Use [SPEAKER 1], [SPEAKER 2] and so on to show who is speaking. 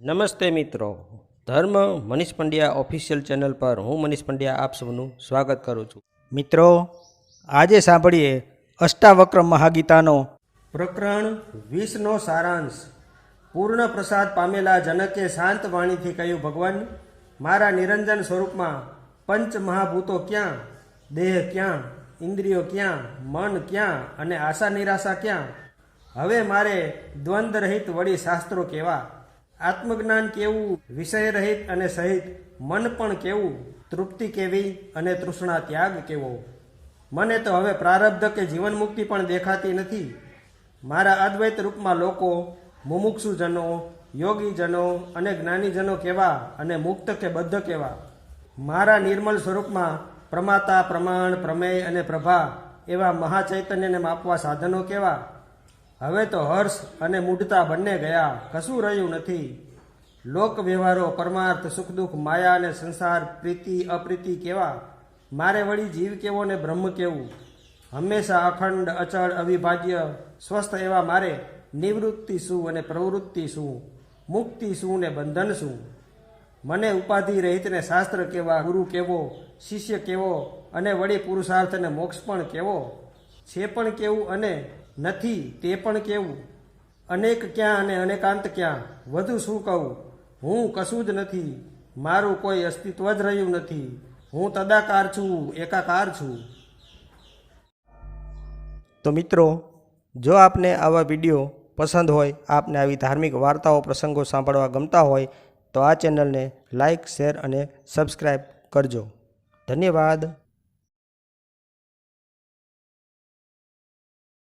[SPEAKER 1] નમસ્તે મિત્રો. ધર્મ મનીષ પંડ્યા ઓફિશિયલ ચેનલ પર હું મનીષ પંડ્યા આપ સૌનું સ્વાગત કરું છું.
[SPEAKER 2] મિત્રો, આજે સાંભળીએ અષ્ટાવક્ર મહાગીતાનો
[SPEAKER 1] પ્રકરણ વીસનો સારાંશ. પૂર્ણ પ્રસાદ પામેલા જનકે શાંત વાણીથી કહ્યું, ભગવાન, મારા નિરંજન સ્વરૂપમાં પંચ મહાભૂતો ક્યાં? દેહ ક્યાં? ઇન્દ્રિયો ક્યાં? મન ક્યાં? અને આશા નિરાશા ક્યાં? હવે મારે દ્વંદ્વ રહિત વળી શાસ્ત્રો કેવા? આત્મજ્ઞાન કેવું વિષય રહિત અને સહિત, મન પણ કેવું? તૃપ્તિ કેવી અને તૃષ્ણા ત્યાગ કેવો? મને તો હવે પ્રારબ્ધ કે જીવન મુક્તિ પણ દેખાતી નથી. મારા અદ્વૈત રૂપમાં લોકો, મુમુક્ષુજનો, યોગીજનો અને જ્ઞાનીજનો કેવા અને મુક્ત કે બદ્ધ કેવા? મારા નિર્મલ સ્વરૂપમાં પ્રમાતા, પ્રમાણ, પ્રમેય અને પ્રભા એવા મહાચૈતન્યને માપવા સાધનો કેવા? હવે તો હર્ષ અને મૂઢતા બંને ગયા. કશું રહ્યું નથી. લોક વ્યવહારો પરમાર્થ, સુખ દુઃખ, માયા અને સંસાર, પ્રીતિ, અપ્રીતિ કેવા? મારે વળી જીવ કેવો ને બ્રહ્મ કેવું? હંમેશા અખંડ, અચળ, અવિભાજ્ય, સ્વસ્થ એવા મારે નિવૃત્તિ શું અને પ્રવૃત્તિ શું? મુક્તિ શું ને બંધન શું? મને ઉપાધિ રહિતને શાસ્ત્ર કેવા? ગુરુ કેવો? શિષ્ય કેવો? અને વળી પુરુષાર્થ અને મોક્ષ પણ કેવો? છે પણ કેવું અને નથી, તે પણ કેવું? અનેક ક્યાં અને અનેકાંત ક્યાં? વધુ શું કહું? હું કશું જ નથી. મારું કોઈ અસ્તિત્વ જ રહ્યું નથી. હું તદાકાર છું, એકાકાર છું.
[SPEAKER 2] તો મિત્રો, જો આપને આવા વીડિયો પસંદ હોય, આપને આવી ધાર્મિક વાર્તાઓ, પ્રસંગો સાંભળવા ગમતા હોય, તો આ ચેનલને લાઈક, શેર અને સબસ્ક્રાઈબ કરજો. ધન્યવાદ.